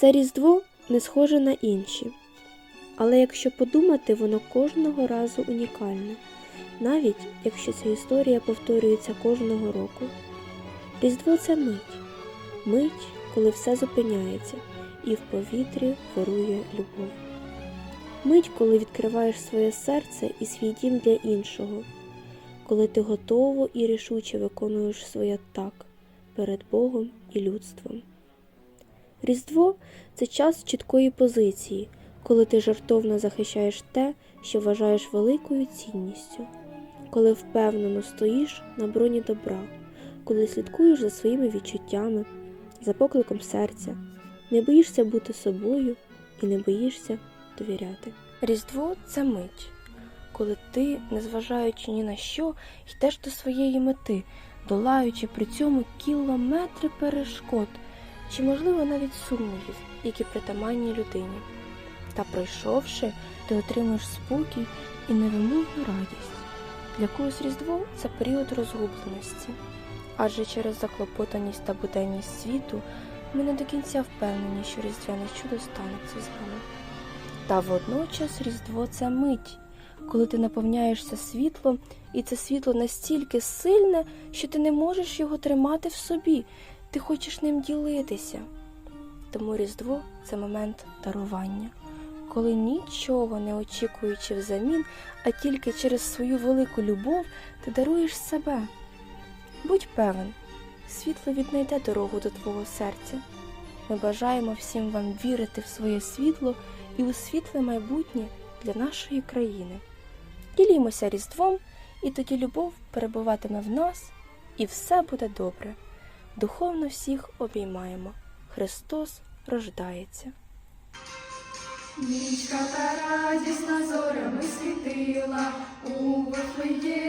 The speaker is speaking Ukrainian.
Це Різдво не схоже на інші. Але якщо подумати, воно кожного разу унікальне, навіть якщо ця історія повторюється кожного року. Різдво це мить, мить, коли все зупиняється і в повітрі вирує любов. Мить, коли відкриваєш своє серце і свій дім для іншого, коли ти готово і рішуче виконуєш своє так перед Богом і людством. Різдво це час чіткої позиції, коли ти жартовно захищаєш те, що вважаєш великою цінністю, коли впевнено стоїш на броні добра, коли слідкуєш за своїми відчуттями, за покликом серця, не боїшся бути собою і не боїшся довіряти. Різдво це мить, коли ти, незважаючи ні на що, йдеш до своєї мети, долаючи при цьому кілометри перешкод чи, можливо, навіть сумнівів, які притаманні людині. Та пройшовши, ти отримуєш спокій і невимовну радість. Для когось Різдво це період розгубленості, адже через заклопотаність та буденність світу ми не до кінця впевнені, що різдвяне чудо станеться з нами. Та водночас Різдво це мить, коли ти наповняєшся світлом, і це світло настільки сильне, що ти не можеш його тримати в собі, ти хочеш ним ділитися. Тому Різдво це момент дарування, коли нічого не очікуючи взамін, а тільки через свою велику любов ти даруєш себе. Будь певен, світло віднайде дорогу до твого серця. Ми бажаємо всім вам вірити в своє світло і у світле майбутнє для нашої країни. Ділімося Різдвом, і тоді любов перебуватиме в нас, і все буде добре. Духовно всіх обіймаємо. Христос рождається. Нічка та радісна зорями світила у Вифлеємі.